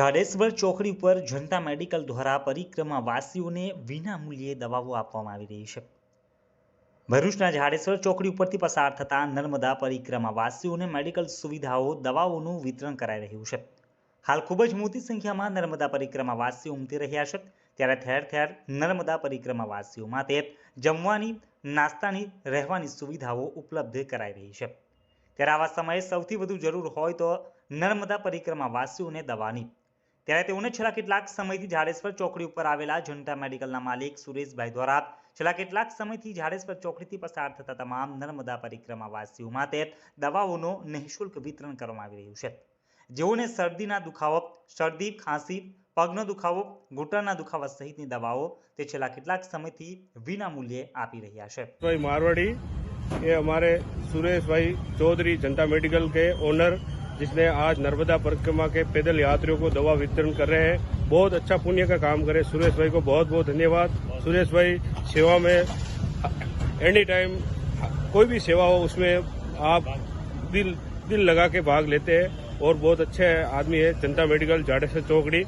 જાડેશ્વર ચોકડી ઉપર જનતા મેડિકલ દ્વારા પરિક્રમા વાસીઓને વિના મૂલ્યે દવાઓ આપવામાં આવી રહી છે. ભરૂચના જાડેશ્વર ચોકડી ઉપરથી પસાર થતા નર્મદા પરિક્રમા વાસીઓને મેડિકલ સુવિધાઓ, દવાઓનું વિતરણ કરાઈ રહ્યું છે. હાલ ખૂબ જ મોટી સંખ્યામાં નર્મદા પરિક્રમા વાસીઓ ઉમટી રહ્યા છે. ત્યારે ઠેર ઠેર નર્મદા પરિક્રમા વાસીઓ માટે જમવાની, નાસ્તાની, રહેવાની સુવિધાઓ ઉપલબ્ધ કરાઈ રહી છે. ત્યારે આવા સમયે સૌથી વધુ જરૂર હોય તો નર્મદા પરિક્રમા વાસીઓને દવાની. ત્યારે તેઓને છેલ્લા કેટલાક સમયથી ઝાડેશ્વર ચોકડી ઉપર આવેલા જનતા મેડિકલના માલિક સુરેશભાઈ દ્વારા છેલ્લા કેટલાક સમયથી ઝાડેશ્વર ચોકડીથી પસાર થતા તમામ નર્મદા પરિક્રમાવાસીઓ માટે દવાઓનો નિઃશુલ્ક વિતરણ કરવામાં આવી રહ્યું છે. જેઓને શરદીના દુખાવો, શરદી, ખાંસી, પગનો દુખાવો, ઘૂંટણના દુખાવા સહિતની દવાઓ તે છેલ્લા કેટલાક સમયથી વિના મૂલ્યે આપી રહ્યા છે. મારવાડી એ અમારે સુરેશભાઈ ચૌધરી જનતા મેડિકલ કે ઓનર जिसने आज नर्मदा परिक्रमा के पैदल यात्रियों को दवा वितरण कर रहे हैं। बहुत अच्छा पुण्य का काम करे। सुरेश भाई को बहुत बहुत धन्यवाद। सुरेश भाई, सेवा में एनी टाइम कोई भी सेवा हो, उसमें आप दिल दिल लगा के भाग लेते हैं। और बहुत अच्छे आदमी है, जनता मेडिकल जाडेश्वर चौकड़ी।